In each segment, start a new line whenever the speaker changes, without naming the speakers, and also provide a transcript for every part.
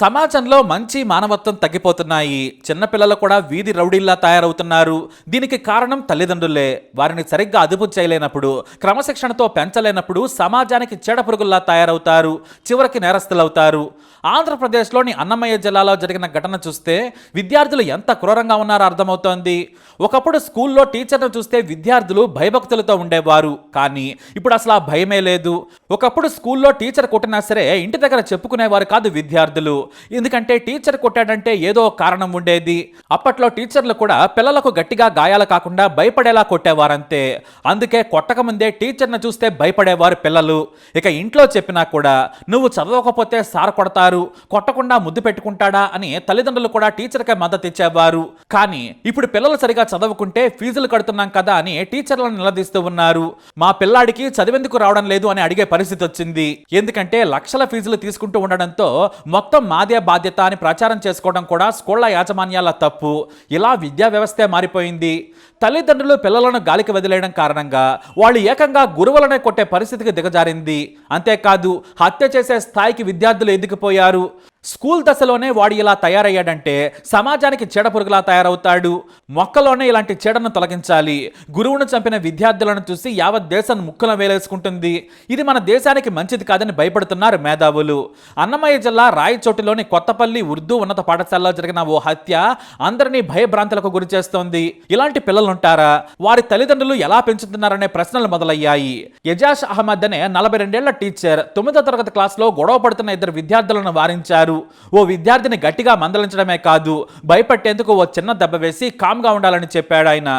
సమాజంలో మంచి మానవత్వం తగ్గిపోతున్నాయి. చిన్నపిల్లలు కూడా వీధి రౌడీల్లా తయారవుతున్నారు. దీనికి కారణం తల్లిదండ్రులే. వారిని సరిగ్గా అదుపు చేయలేనప్పుడు క్రమశిక్షణతో పెంచలేనప్పుడు సమాజానికి చెడపురుగుల్లా తయారవుతారు. చివరికి నేరస్తులవుతారు. ఆంధ్రప్రదేశ్లోని అన్నమయ్య జిల్లాలో జరిగిన ఘటన చూస్తే విద్యార్థులు ఎంత క్రూరంగా ఉన్నారో అర్థమవుతోంది. ఒకప్పుడు స్కూల్లో టీచర్ను చూస్తే విద్యార్థులు భయభక్తులతో ఉండేవారు. కానీ ఇప్పుడు అసలు ఆ భయమే లేదు. ఒకప్పుడు స్కూల్లో టీచర్ కొట్టినా సరే ఇంటి దగ్గర చెప్పుకునేవారు కాదు విద్యార్థులు. ఎందుకంటే టీచర్ కొట్టాడంటే ఏదో కారణం ఉండేది. అప్పట్లో టీచర్లు కూడా పిల్లలకు గట్టిగా గాయాలు కాకుండా భయపడేలా కొట్టేవారంతే. అందుకే కొట్టకముందే టీచర్ను చూస్తే భయపడేవారు పిల్లలు. ఇక ఇంట్లో చెప్పినా కూడా నువ్వు చదవకపోతే సార్ కొడతారు కొట్టకుండా ముద్దు పెట్టుకుంటాడా అని తల్లిదండ్రులు కూడా టీచర్కే మద్దతు ఇచ్చేవారు. కానీ ఇప్పుడు పిల్లలు సరిగా చదవకుంటే ఫీజులు కడుతున్నాం కదా అని టీచర్లను నిలదీస్తూ ఉన్నారు. మా పిల్లాడికి చదివేందుకు రావడం లేదు అని అడిగే పరిస్థితి వచ్చింది. ఎందుకంటే లక్షల ఫీజులు తీసుకుంటూ ఉండడంతో మొత్తం మాదే బాధ్యత అని ప్రచారం చేసుకోవడం కూడా స్కూళ్ళ యాజమాన్యాల తప్పు. ఇలా విద్యా వ్యవస్థే మారిపోయింది. తల్లిదండ్రులు పిల్లలను గాలికి వదిలేయడం కారణంగా వాళ్ళు ఏకంగా గురువులనే కొట్టే పరిస్థితికి దిగజారింది. అంతేకాదు హత్య చేసే స్థాయికి విద్యార్థులు ఎదిగిపోయారు స్కూల్ దశలోనే వాడు ఇలా తయారయ్యాడంటే సమాజానికి చెడపురుగులా తయారవుతాడు. మొక్కలోనే ఇలాంటి చెడను తొలగించాలి. గురువును చంపిన విద్యార్థులను చూసి యావత్ దేశం ముక్కలు వేలేసుకుంటుంది. ఇది మన దేశానికి మంచిది కాదని భయపడుతున్నారు మేధావులు. అన్నమయ్య జిల్లా రాయచోటిలోని కొత్తపల్లి ఉర్దూ ఉన్నత పాఠశాలలో జరిగిన ఓ హత్య అందరినీ భయభ్రాంతులకు గురి చేస్తోంది. ఇలాంటి పిల్లలుంటారా? వారి తల్లిదండ్రులు ఎలా పెంచుతున్నారనే ప్రశ్నలు మొదలయ్యాయి. యజాష్ అహ్మద్ అనే నలభై రెండేళ్ళ టీచర్ తొమ్మిదో తరగతి క్లాస్లో గొడవ పడుతున్న ఇద్దరు విద్యార్థులను వారించారు. ఓ విద్యార్థిని గట్టిగా మందలించడమే కాదు భయపట్టేందుకు ఓ చిన్న దెబ్బ వేసి కామ్గా ఉండాలని చెప్పాడు ఆయన.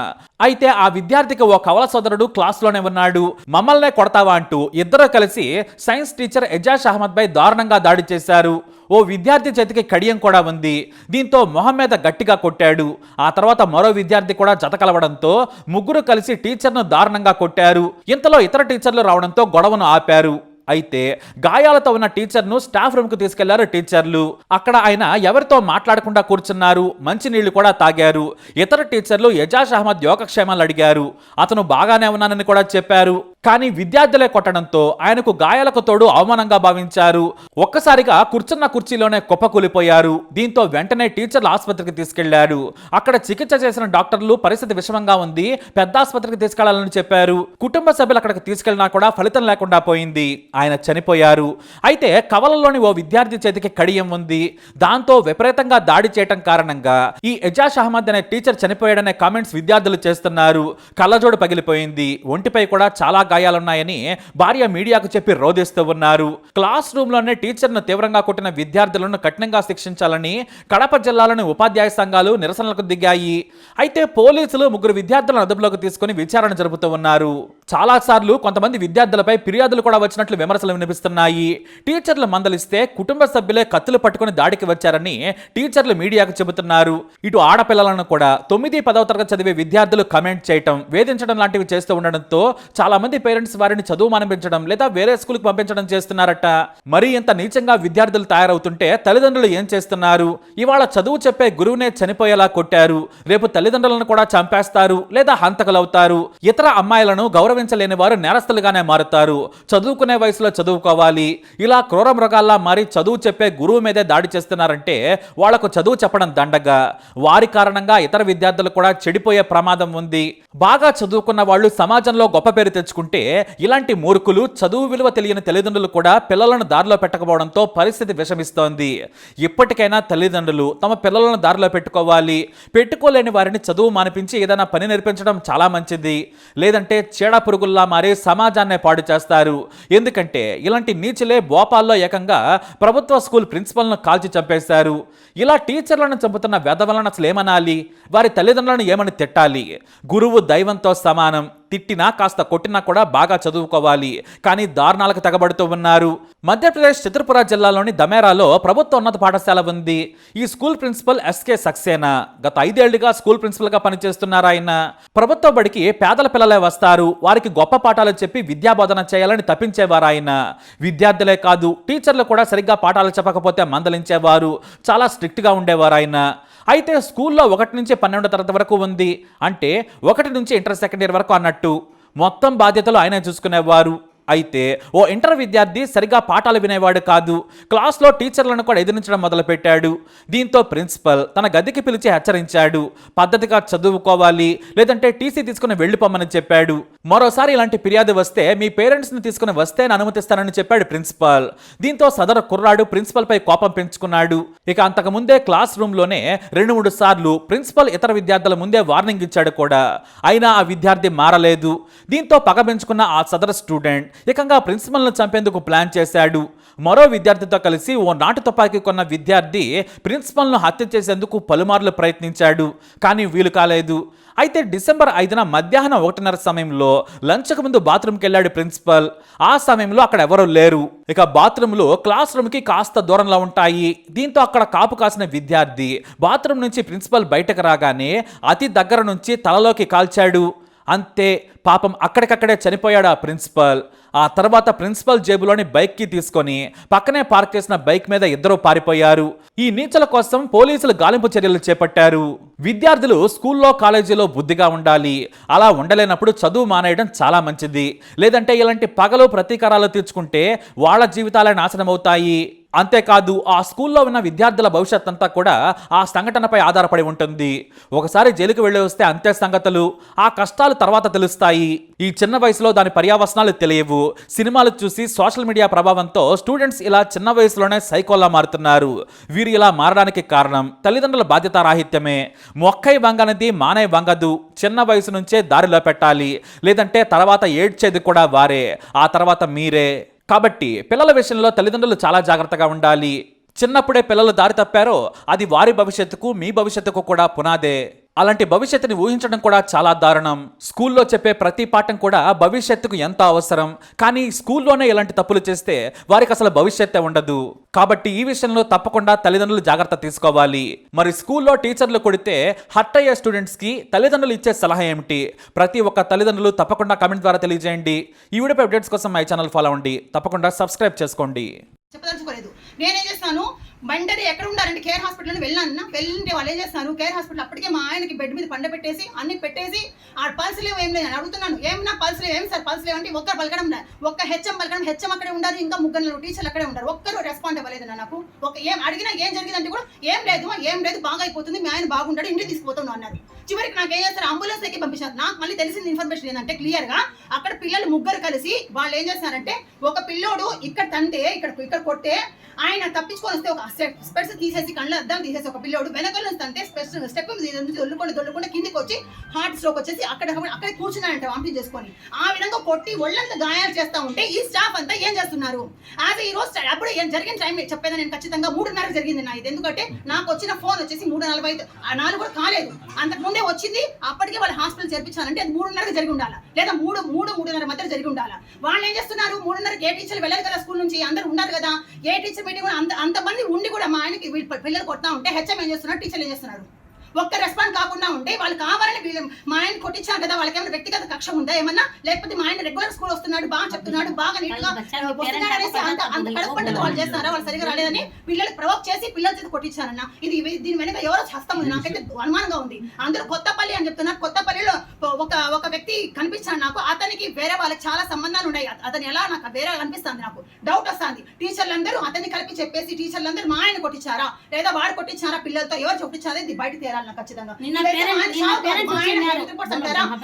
అయితే ఆ విద్యార్థికి ఓ కవల సోదరుడు క్లాస్లోనే ఉన్నాడు. మమ్మల్నే కొడతావా అంటూ ఇద్దరు కలిసి సైన్స్ టీచర్ ఎజాజ్ అహ్మద్ పై దారుణంగా దాడి చేశారు. ఓ విద్యార్థి చేతికి కడియం కూడా ఉంది. దీంతో మొహం మీద గట్టిగా కొట్టాడు. ఆ తర్వాత మరో విద్యార్థి కూడా జత కలవడంతో ముగ్గురు కలిసి టీచర్ను దారుణంగా కొట్టారు. ఇంతలో ఇతర టీచర్లు రావడంతో గొడవను ఆపారు. అయితే గాయాలతో ఉన్న టీచర్ను స్టాఫ్ రూమ్కు తీసుకెళ్ళారు టీచర్లు. అక్కడ ఆయన ఎవరితో మాట్లాడకుండా కూర్చున్నారు. మంచినీళ్ళు కూడా తాగారు. ఇతర టీచర్లు ఎజాజ్ అహ్మద్ యోగక్షేమాలు అడిగారు. అతను బాగానే ఉన్నానని కూడా చెప్పారు. కానీ విద్యార్థులే కొట్టడంతో ఆయనకు గాయాలకు తోడు అవమానంగా భావించారు. ఒక్కసారిగా కూర్చున్న కుర్చీలోనే కుప్పకూలిపోయారు. దీంతో వెంటనే టీచర్లు ఆసుపత్రికి తీసుకెళ్ళారు. అక్కడ చికిత్స చేసిన డాక్టర్లు పరిస్థితి విషమంగా ఉంది. పెద్ద ఆసుపత్రికి తీసుకెళ్ళాలని చెప్పారు. కుటుంబ సభ్యులు అక్కడికి తీసుకెళ్ళినా కూడా ఫలితం లేకుండా పోయింది. ఆయన చనిపోయారు. అయితే కవలలోని ఓ విద్యార్థి చేతికి కడియం ఉంది. దాంతో విపరీతంగా దాడి చేయటం కారణంగా ఈ ఎజాజ్ అహ్మద్ అనే టీచర్ చనిపోయాడనే కామెంట్స్ విద్యార్థులు చేస్తున్నారు. కళ్ళజోడు పగిలిపోయింది. ఒంటిపై కూడా చాలా గాయాలున్నాయని భార్య మీడియాకు చెప్పి రోధిస్తూ ఉన్నారు. క్లాస్ రూమ్లోనే టీచర్ను తీవ్రంగా కొట్టిన విద్యార్థులను కఠినంగా శిక్షించాలని కడప జిల్లాలోని ఉపాధ్యాయ సంఘాలు నిరసనలకు దిగాయి. అయితే పోలీసులు ముగ్గురు విద్యార్థులను అదుపులోకి తీసుకుని విచారణ జరుపుతూ ఉన్నారు. చాలా సార్లు కొంతమంది విద్యార్థులపై ఫిర్యాదులు కూడా వచ్చినట్లు విమర్శలు వినిపిస్తున్నాయి. టీచర్లు మందలిస్తే కుటుంబ సభ్యులే కత్తులు పట్టుకుని దాడికి వచ్చారని టీచర్లు మీడియాకు చెబుతున్నారు. ఇటు ఆడపిల్లలను కూడా తొమ్మిది పదవ తరగతి చదివే విద్యార్థులు కమెంట్ చేయటం వేధించడం లాంటివి చేస్తూ ఉండడంతో చాలా మంది పేరెంట్స్ వారిని చదువు మానిపించడం లేదా వేరే స్కూల్కి పంపించడం చేస్తున్నారట. మరీ ఇంత నీచంగా విద్యార్థులు తయారవుతుంటే తల్లిదండ్రులు ఏం చేస్తున్నారు? ఇవాళ చదువు చెప్పే గురువునే చనిపోయేలా కొట్టారు. రేపు తల్లిదండ్రులను కూడా చంపేస్తారు లేదా హంతకులవుతారు. ఇతర అమ్మాయిలను గౌరవించలేని వారు నేరస్తులుగానే మారుతారు. చదువుకునే వయసులో చదువుకోవాలి. ఇలా క్రూర మృగాల్లా మారి చదువు చెప్పే గురువు మీదే దాడి చేస్తున్నారంటే వాళ్ళకు చదువు చెప్పడం దండగా. వారి కారణంగా ఇతర విద్యార్థులు కూడా చెడిపోయే ప్రమాదం ఉంది. బాగా చదువుకున్న వాళ్ళు సమాజంలో గొప్ప పేరు తెచ్చుకుంటే ఇలాంటి మూర్ఖులు చదువు విలువ తెలియని తల్లిదండ్రులు కూడా పిల్లలను దారిలో పెట్టకపోవడంతో పరిస్థితి విషమిస్తోంది. ఇప్పటికైనా తల్లిదండ్రులు తమ పిల్లలను దారిలో పెట్టుకోవాలి. పెట్టుకోలేని వారిని చదువు మానిపించి ఏదైనా పని నేర్పించడం చాలా మంచిది. లేదంటే చీడ పురుగుల్లా మారి సమాజాన్నే పాడు చేస్తారు. ఎందుకంటే ఇలాంటి నీచులే భోపాల్లో ఏకంగా ప్రభుత్వ స్కూల్ ప్రిన్సిపల్ను కాల్చి చంపేశారు. ఇలా టీచర్లను చంపుతున్న వెధవలను అసలు ఏమనాలి వారి తల్లిదండ్రులను ఏమని తిట్టాలి? గురువు దైవంతో సమానం. తిట్టినా కాస్త కొట్టినా కూడా బాగా చదువుకోవాలి. కానీ దారుణాలకు తెగబడుతూ ఉన్నారు. మధ్యప్రదేశ్ చిత్రపుర జిల్లాలోని దమేరాలో ప్రభుత్వ ఉన్నత పాఠశాల ఉంది. ఈ స్కూల్ ప్రిన్సిపల్ ఎస్కే సక్సేనా గత ఐదేళ్ళుగా స్కూల్ ప్రిన్సిపల్గా పనిచేస్తున్నారు ఆయన. ప్రభుత్వ బడికి పేదల పిల్లలే వస్తారు. వారికి గొప్ప పాఠాలు చెప్పి విద్యాబోధన చేయాలని తప్పించేవారు ఆయన. విద్యార్థులే కాదు టీచర్లు కూడా సరిగ్గా పాఠాలు చెప్పకపోతే మందలించేవారు. చాలా స్ట్రిక్ట్గా ఉండేవారు ఆయన. అయితే స్కూల్లో ఒకటి నుంచి పన్నెండో తరగతి వరకు ఉంది అంటే ఒకటి నుంచి ఇంటర్ సెకండ్ ఇయర్ వరకు అన్నట్టు. మొత్తం బాధ్యతలు ఆయనే చూసుకునేవారు. అయితే ఓ ఇంటర్ విద్యార్థి సరిగా పాఠాలు వినేవాడు కాదు. క్లాస్లో టీచర్లను కూడా ఎదిరించడం మొదలుపెట్టాడు. దీంతో ప్రిన్సిపల్ తన గదికి పిలిచి హెచ్చరించాడు. పద్ధతిగా చదువుకోవాలి లేదంటే టీసీ తీసుకుని వెళ్ళిపోమని చెప్పాడు. మరోసారి ఇలాంటి ఫిర్యాదు వస్తే మీ పేరెంట్స్ని తీసుకుని వస్తే నేను అనుమతిస్తానని చెప్పాడు ప్రిన్సిపల్. దీంతో సదరు కుర్రాడు ప్రిన్సిపల్ పై కోపం పెంచుకున్నాడు. ఇక అంతకు ముందే క్లాస్ రూమ్లోనే రెండు మూడు సార్లు ప్రిన్సిపల్ ఇతర విద్యార్థుల ముందే వార్నింగ్ ఇచ్చాడు కూడా. అయినా ఆ విద్యార్థి మారలేదు. దీంతో పగ పెంచుకున్న ఆ సదరు స్టూడెంట్ ఏకంగా ప్రిన్సిపల్ను చంపేందుకు ప్లాన్ చేశాడు. మరో విద్యార్థితో కలిసి ఓ నాటు తుపాకీ కొన్న విద్యార్థి ప్రిన్సిపల్ను హత్య చేసేందుకు పలుమార్లు ప్రయత్నించాడు కానీ వీలు కాలేదు. అయితే డిసెంబర్ ఐదున మధ్యాహ్నం ఒకటిన్నర సమయంలో లంచ్కు ముందు బాత్రూమ్కి వెళ్ళాడు ప్రిన్సిపల్. ఆ సమయంలో అక్కడ ఎవరూ లేరు. ఇక బాత్రూంలో క్లాస్ రూమ్కి కాస్త దూరంలో ఉంటాయి. దీంతో అక్కడ కాపు కాసిన విద్యార్థి బాత్రూమ్ నుంచి ప్రిన్సిపల్ బయటకు రాగానే అతి దగ్గర నుంచి తలలోకి కాల్చాడు. అంతే పాపం అక్కడికక్కడే చనిపోయాడు ఆ ప్రిన్సిపల్. ఆ తర్వాత ప్రిన్సిపల్ జేబులోని బైక్కి తీసుకొని పక్కనే పార్క్ చేసిన బైక్ మీద ఇద్దరు పారిపోయారు. ఈ నీచల కోసం పోలీసులు గాలింపు చర్యలు చేపట్టారు. విద్యార్థులు స్కూల్లో కాలేజీలో బుద్ధిగా ఉండాలి. అలా ఉండలేనప్పుడు చదువు మానేయడం చాలా మంచిది. లేదంటే ఇలాంటి పగలు ప్రతీకారాలు తీర్చుకుంటే వాళ్ళ జీవితాలే నాశనం అవుతాయి. అంతేకాదు ఆ స్కూల్లో ఉన్న విద్యార్థుల భవిష్యత్ అంతా కూడా ఆ సంఘటనపై ఆధారపడి ఉంటుంది. ఒకసారి జైలుకు వెళ్ళి వస్తే అంతే సంగతులు. ఆ కష్టాలు తర్వాత తెలుస్తాయి. ఈ చిన్న వయసులో దాని పర్యావసనాలు తెలియవు. సినిమాలు చూసి సోషల్ మీడియా ప్రభావంతో స్టూడెంట్స్ ఇలా చిన్న వయసులోనే సైకోల్లా మారుతున్నారు. వీరు ఇలా మారడానికి కారణం తల్లిదండ్రుల బాధ్యత రాహిత్యమే మొక్కై వంగనది మానే వంగదు. చిన్న వయసు నుంచే దారిలో పెట్టాలి. లేదంటే తర్వాత ఏడ్చేది కూడా వారే. ఆ తర్వాత మీరే. కాబట్టి పిల్లల విషయంలో తల్లిదండ్రులు చాలా జాగ్రత్తగా ఉండాలి. చిన్నప్పుడే పిల్లలు దారి తప్పారో అది వారి భవిష్యత్తుకు మీ భవిష్యత్తుకు కూడా పునాదే. అలాంటి భవిష్యత్తుని ఊహించడం కూడా చాలా దారుణం. స్కూల్లో చెప్పే ప్రతి పాఠం కూడా భవిష్యత్తుకు ఎంత అవసరం? కానీ స్కూల్లోనే ఇలాంటి తప్పులు చేస్తే వారికి అసలు భవిష్యత్తే ఉండదు. కాబట్టి ఈ విషయంలో తప్పకుండా తల్లిదండ్రులు జాగ్రత్త తీసుకోవాలి. మరి స్కూల్లో టీచర్లు కొడితే హర్ట్ అయ్యే స్టూడెంట్స్కి తల్లిదండ్రులు ఇచ్చే సలహా ఏమిటి? ప్రతి ఒక్క తల్లిదండ్రులు తప్పకుండా కమెంట్ ద్వారా తెలియజేయండి. ఈ వీడియోపై అప్డేట్స్ కోసం మై ఛానల్ ఫాలో అవ్వండి. తప్పకుండా సబ్స్క్రైబ్ చేసుకోండి.
చెప్పదలుచుకోలేదు. నేనేం చేస్తాను? బండరి ఎక్కడ ఉండాలంటే కేర్ హాస్పిటల్ వెళ్ళాను వెళ్ళింటే వాళ్ళు ఏం చేస్తారు కేర్ హాస్పిటల్ అప్పటికే మా ఆయనకి బెడ్ మీద పండ పెట్టేసి అన్ని పెట్టేసి ఆ పల్స్ లేవు ఏం లేదు అని అడుగుతున్నాను. ఏం నా పల్స్ లేవు? ఏం సార్ పల్స్ లేవు అంటే ఒక్కరు పలకడం ఒక్క హెచ్ఎం పలకడం హెచ్ఎం అక్కడే ఉండారు ఇంకా ముగ్గురు టీచర్లు అక్కడే ఉంటారు ఒక్కరు రెస్పాండ్ అవ్వలేదు నాకు. ఒక ఏం అడిగినా ఏం జరిగిందంటే కూడా ఏం లేదు ఏం లేదు బాగా అయిపోతుంది మీ ఆయన బాగుంటాడు ఇంటికి తీసుకుపోతాను అన్నారు. చివరికి నాకు ఏం చేస్తారు? అంబులెన్స్ ఎక్కి పంపించారు. నాకు మళ్ళీ తెలిసిన ఇన్ఫర్మేషన్ ఏంటంటే క్లియర్గా అక్కడ పిల్లలు ముగ్గురు కలిసి వాళ్ళు ఏం చేస్తారంటే ఒక పిల్లోడు ఇక్కడ తంటే ఇక్కడ ఇక్కడ కొట్టే ఆయన తప్పించుకొని వస్తే ఒక స్పెట్స్ తీసేసి కళ్ళ అద్దం తీసేసి ఒక పిల్లోడు వెనకాల నుంచి స్పెట్స్ స్టెప్ దొల్లుకొని దొల్లుకుండా కిందికి వచ్చి హార్ట్ స్ట్రోక్ వచ్చేసి అక్కడ అక్కడ కూర్చున్నాడంట వామిటింగ్ చేసుకొని. ఆ విధంగా కొట్టి ఒళ్ళంతా గాయాలు చేస్తా ఉంటే ఈ స్టాఫ్ అంతా ఏం చేస్తున్నారు? యాజ్ ఈ రోజు అప్పుడు ఏం జరిగిన టైం చెప్పేది నేను ఖచ్చితంగా మూడున్నర జరిగింది నా ఇది. ఎందుకంటే నాకు వచ్చిన ఫోన్ వచ్చేసి మూడు నలభై ఐదు ఆ నాలుగు కూడా కాలేదు. అంతకు ముందే వచ్చింది అప్పటికే వాళ్ళు హాస్పిటల్ చేర్పించాలంటే అది మూడున్నరకు జరిగి ఉండాలి? లేదా మూడు మూడు మూడున్నర మధ్య జరిగి ఉండాలి? వాళ్ళు ఏం చేస్తున్నారు? మూడున్నరకి ఏ టీచర్లు వెళ్ళారు కదా స్కూల్ నుంచి? అందరు ఉన్నారు కదా? ఏ టీచర్ మీటింగ్ కూడా అంత అంతమంది ఉండి కూడా మా ఆయనకి వీళ్ళు పిల్లలు కొడతా ఉంటే హెచ్ఎం ఏం చేస్తున్నారు టీచర్లు ఏం చేస్తున్నారు? ఒక్క రెస్పాండ్ కాకుండా ఉంటే వాళ్ళు కావాలని వీళ్ళు మా ఆయన కొట్టించారు కదా వాళ్ళకి ఏమైనా వ్యక్తిగత కక్ష ఉందా ఏమన్నా? లేకపోతే మా ఆయన రెగ్యులర్ స్కూల్ వస్తున్నాడు బాగా చెప్తున్నాడు బాగా నీట్గా వస్తున్నాడు అనేసి అంత అంత వాళ్ళు చేస్తారా? వాళ్ళు సరిగా రాలేదని పిల్లలు ప్రవోక్ చేసి పిల్లల చేత కొట్టించారన్న. ఇది దీని వెనక ఎవరో హస్తం ఉంది. నాకైతే అనుమానంగా ఉంది. అందరూ కొత్తపల్లి అని చెప్తున్నారు. కొత్తపల్లిలో ఒక ఒక వ్యక్తి కనిపించాడు నాకు. అతనికి వేరే వాళ్ళకి చాలా సంబంధాలు ఉన్నాయి. అత- అతను ఎలా నాకు వేరే అనిపిస్తుంది నాకు? డౌట్ వస్తుంది. టీచర్లందరూ అతన్ని కలిపి చెప్పేసి టీచర్లందరూ మా ఆయన కొట్టించారా? లేదా వాడు కొట్టించారా పిల్లలతో? ఎవరు కొట్టించారా ఇది బయట తేరాలి నాకు ఖచ్చితంగా?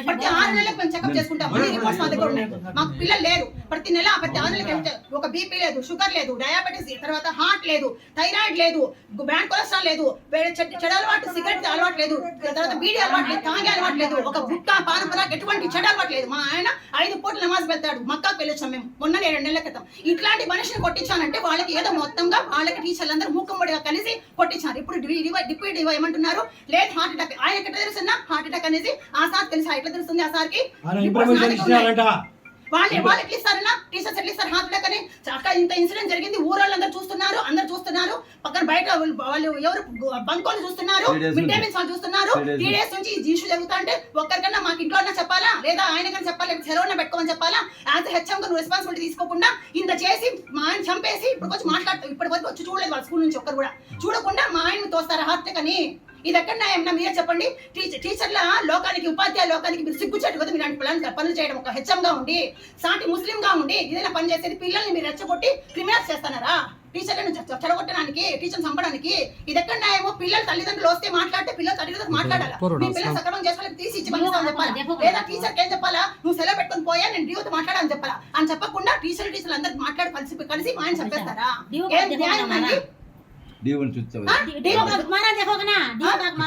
ప్రతి ఆరు నెలలకు మేము చెకప్ చేసుకుంటాం. అన్ని రిపోర్ట్స్ మా దగ్గర ఉన్నాయి మాకు పిల్లలు లేరు. ప్రతి నెల ప్రతి ఆరు నెలలకు ఒక బీపీ లేదు షుగర్ లేదు డయాబెటీస్ తర్వాత హార్ట్ లేదు థైరాయిడ్ లేదు బ్యాడ్ కొలెస్ట్రాల్ లేదు వేరే చెడ్- చెడు అలవాటు సిగరెట్ అలవాటు లేదు తర్వాత బీడీ అలవాటు లేదు తాగే అలవాటు లేదు ఒక గుట్ట పానపరా ఎటువంటి చెడు అలవాటు లేదు. మా ఆయన ఐదు పూటలు నమాజ్ పెడతాడు మక్కాకు వెళ్ళొచ్చాం మేము మొన్న రెండు నెలల క్రితం. ఇట్లాంటి మనిషిని కొట్టించానంటే వాళ్ళకి ఏదో మొత్తంగా వాళ్ళకి టీచర్లందరూ మూకమ్మడిగా కలిసి కొట్టించారు. ఇప్పుడు డిప్యూటీ ఏమంటున్నారు లేదు హార్ట్ అటాక్ ఆయన ఎట్లా తెలుస్తున్నా హార్ట్ అటాక్ అనేది ఆ సార్ తెలుసా? ఎట్లా తెలుస్తుంది ఆ సార్కి?
ఆయన
వాళ్ళు వాళ్ళు ఎట్లా ఇస్తారన్నా టీచర్స్ ఎట్లా ఇస్తారు హార్ట్ అటాక్ అని? అక్కడ ఇంత ఇన్సిడెంట్ జరిగింది. ఊరోళ్ళందరూ చూస్తున్నారు అందరు చూస్తున్నారు. పక్కన బయట వాళ్ళు- ఎవరు బంకోలు చూస్తున్నారు మిడ్ డే. మీల్స్ వాళ్ళు చూస్తున్నారు. త్రీ డేస్ నుంచి ఈ ఇష్యూ జరుగుతా అంటే ఒక్కరికన్నా మాకు ఇంట్లో అన్నా చెప్పాలా? లేదా ఆయనకన్నా చెప్పాలా? లేకపోతే సెలవున పెట్టుకోమని చెప్పాలా? యాజ్ హెచ్ఎం నువ్వు రెస్పాన్సిబిలిటీ తీసుకోకుండా ఇంత చేసి మా ఆయన చంపేసి ఇప్పుడు వచ్చి మాట్లాడుతూ ఇప్పటి వరకు వచ్చి చూడలేదు వాళ్ళ స్కూల్ నుంచి ఒక్కరు కూడా. చూడకుండా మా ఆయన తోస్తారు హార్ట్ అటాక్ అని. ఇది ఎక్కడ ఏమన్నా మీరే చెప్పండి? టీచర్ టీచర్ల లోకానికి ఉపాధ్యాయ లోకానికి మీరు సిగ్గుచేటు కదా మీరు పనులు పనులు చేయడం ఒక హెచ్ఎంగా ఉండి సాటి ముస్లింగా ఉండి ఏదైనా పని చేసేది పిల్లల్ని మీరు రెచ్చగొట్టి క్రిమినల్స్ చేస్తున్నారా టీచర్లను చెడగొట్టడానికి టీచర్ చంపడానికి ఇది ఎక్కడ న్యాయమో పిల్లలు తల్లిదండ్రులు వస్తే మాట్లాడితే పిల్లలు తల్లిదండ్రులు మాట్లాడాలా? మీ పిల్లలు సక్రమం చేసుకోవాలి తీసి ఇచ్చి పంపిస్తామని చెప్పాలా? లేదా టీచర్కి ఏం చెప్పాలా? నువ్వు సెలవు పెట్టుకొని పోయా నేను డ్యూత్ మాట్లాడని చెప్పాలా? అని చెప్పకుండా టీచర్ టీచర్లు అందరు మాట్లాడి కలిసి కలిసి మా ఆయన న్యాయం అండి
దేవుని
kana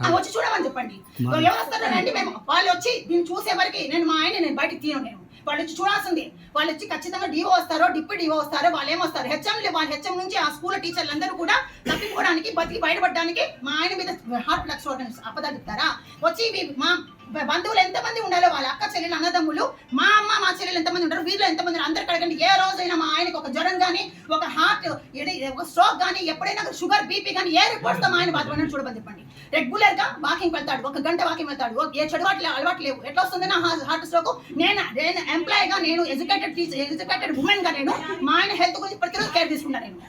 ఆ, వచ్చి చూడమని చెప్పండి. ఎవరు వస్తారండి మేము వాళ్ళు వచ్చి దీన్ని చూసే వరకు నేను మా ఆయన నేను బయటకు తీయను నేను. వాళ్ళు వచ్చి చూడాల్సింది. వాళ్ళు వచ్చి ఖచ్చితంగా డివో వస్తారో డిప్యూటీ డివో వస్తారో వాళ్ళు ఏమొస్తారు? హెచ్ఎం వాళ్ళ హెచ్ఎం నుంచి ఆ స్కూల్ టీచర్లు అందరూ కూడా తప్పించుకోవడానికి బతికి బయటపడడానికి మా ఆయన మీద హార్ట్ లక్స్ అబద్ధాలు చెప్తారా? వచ్చి మా బంధువులు ఎంతమంది ఉండాలో వాళ్ళ అక్క చెల్లెలు అన్నదమ్ములు మా అమ్మ మా చెల్లెలు ఎంతమంది ఉంటారు వీళ్ళు ఎంతమంది ఉన్నారు? అందరు కడగండి ఏ రోజైనా మా ఆయనకి ఒక జ్వరం కానీ ఒక హార్ట్ ఒక స్ట్రోక్ కానీ ఎప్పుడైనా షుగర్ బీపీ కానీ ఏ రిపోర్ట్స్తో ఆయన బాధపడినట్టు చూడమని చెప్పండి. రెగ్యులర్గా వాకింగ్ వెళ్తాడు ఒక గంట వాకింగ్ వెళ్తాడు. ఏ చెడు అలవాటు లేవు. ఎట్లా వస్తుంది నా హార్ట్ స్ట్రోక్ నేను నేను ఎంప్లాయ్గా నేను ఎడ్యుకేటెడ్ టీచర్ ఎడ్యుకేటెడ్ ఉమెన్గా నేను మా ఆయన హెల్త్ గురించి ప్రతిరోజు కేర్ తీసుకుంటాను నేను.